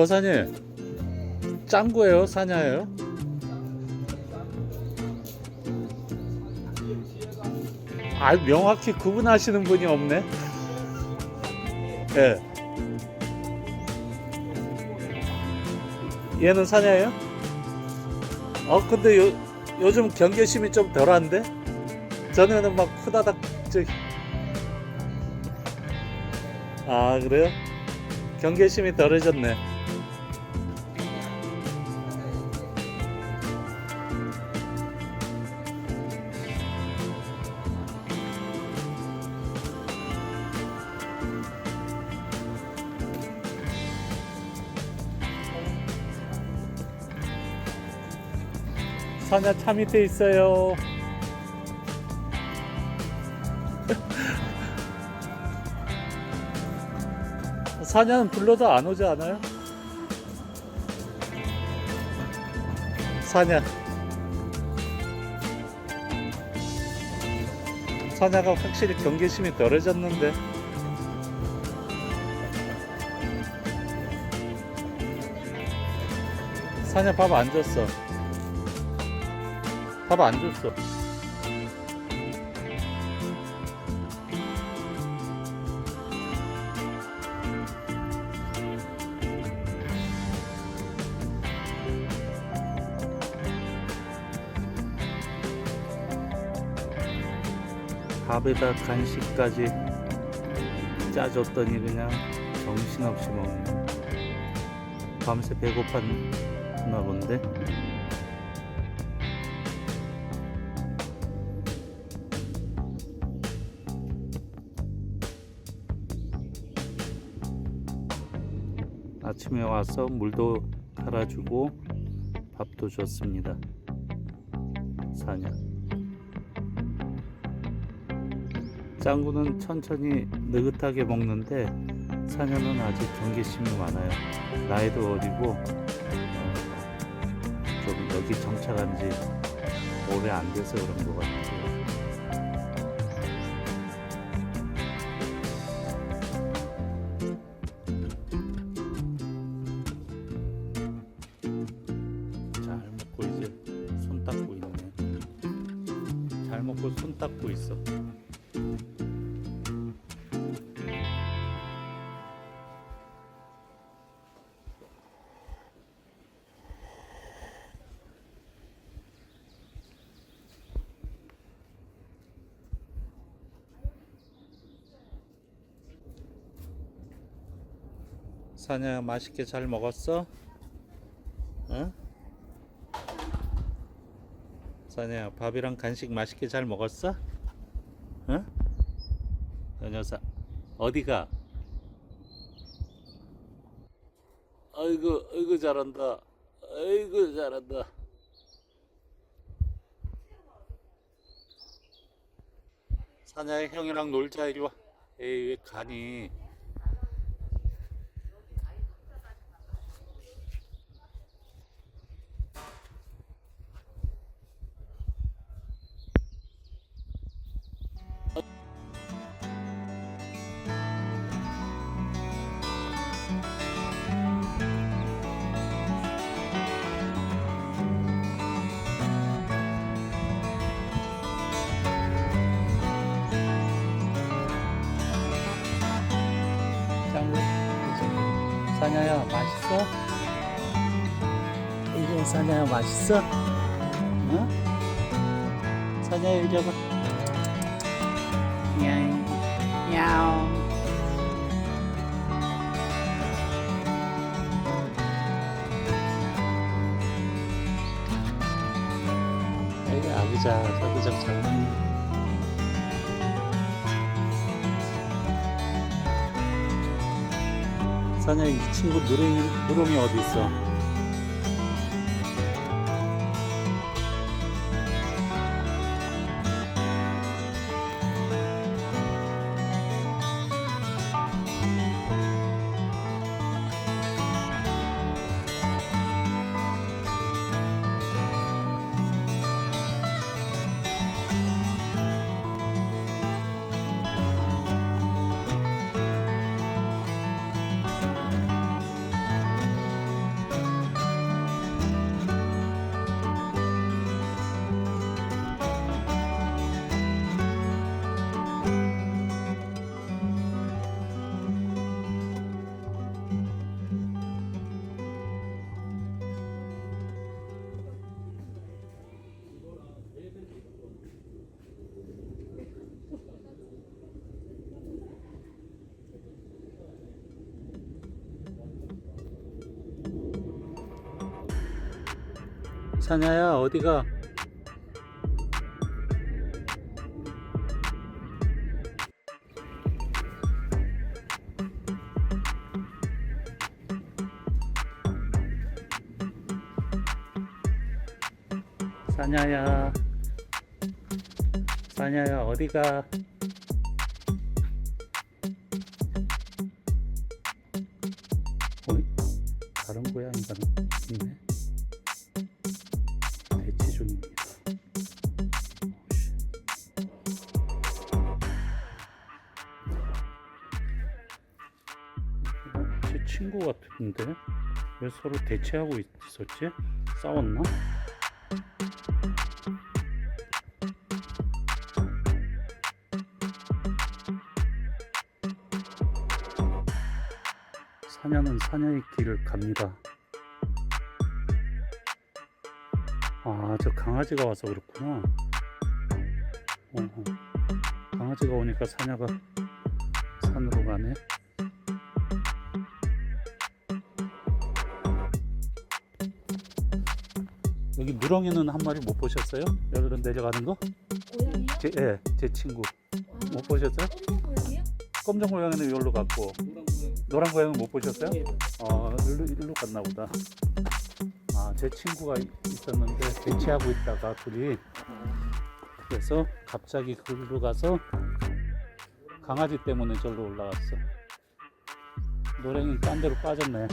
거사님 짱구예요 사냐예요? 아 명확히 구분하시는 분이 없네. 예. 얘는 사냐예요? 어 근데 요, 요즘 경계심이 좀 덜한데? 전에는 막 후다닥 저기 아 그래요? 경계심이 덜해졌네. 사냐 차 밑에 있어요. 사냐는 불러도 안 오지 않아요? 사냐. 사냐가 확실히 경계심이 덜해졌는데. 사냐 밥 안 줬어. 밥 안 줬어. 밥에다 간식까지 짜줬더니 그냥 정신없이 먹네. 밤새 배고팠나 본데. 아침에 와서 물도 갈아주고 밥도 줬습니다. 사냥. 짱구는 천천히 느긋하게 먹는데 사녀는 아직 경계심이 많아요. 나이도 어리고 어, 좀 여기 정착한 지 오래 안 돼서 그런 것 같아요. 잘 먹고 손 닦고 있어. 사냐 맛있게 잘 먹었어? 사냐 밥이랑 간식 맛있게 잘 먹었어? 응? 여 녀석 어디가? 아이고 아이고 잘한다 아이고 잘한다 사냐 형이랑 놀자 이리 와 에이 왜 가니 사냐야 맛있어? 이게 사냐야 맛있어? 응? 사냐야 이리 와봐 야옹 야옹 아부자 아부작 장난 사냐 이 친구 누렁이, 누렁이 어디 있어? 사냐야 어디가? 사냐야 사냐야 어디가? 친구 같은데 왜 서로 대치하고 있었지? 싸웠나? 사냐는 사냐의 길을 갑니다. 아, 저 강아지가 와서 그렇구나. 어, 어. 강아지가 오니까 사냐가 산으로 가네. 여기 누렁이는 한 마리 못 보셨어요? 여기로 내려가는 거? 고양이요? 제, 예, 제 친구. 아, 못 보셨어요? 똥똥 고양이요? 검정 고양이는 여기로 갔고, 노란 고양이는 못 보셨어요? 어, 일로, 일로 갔나 보다. 아, 제 친구가 이- 있었는데, 대치하고 있다가 둘이. 그래서 갑자기 그로 가서 강아지 때문에 절로 올라갔어. 노랭이 딴 데로 빠졌네.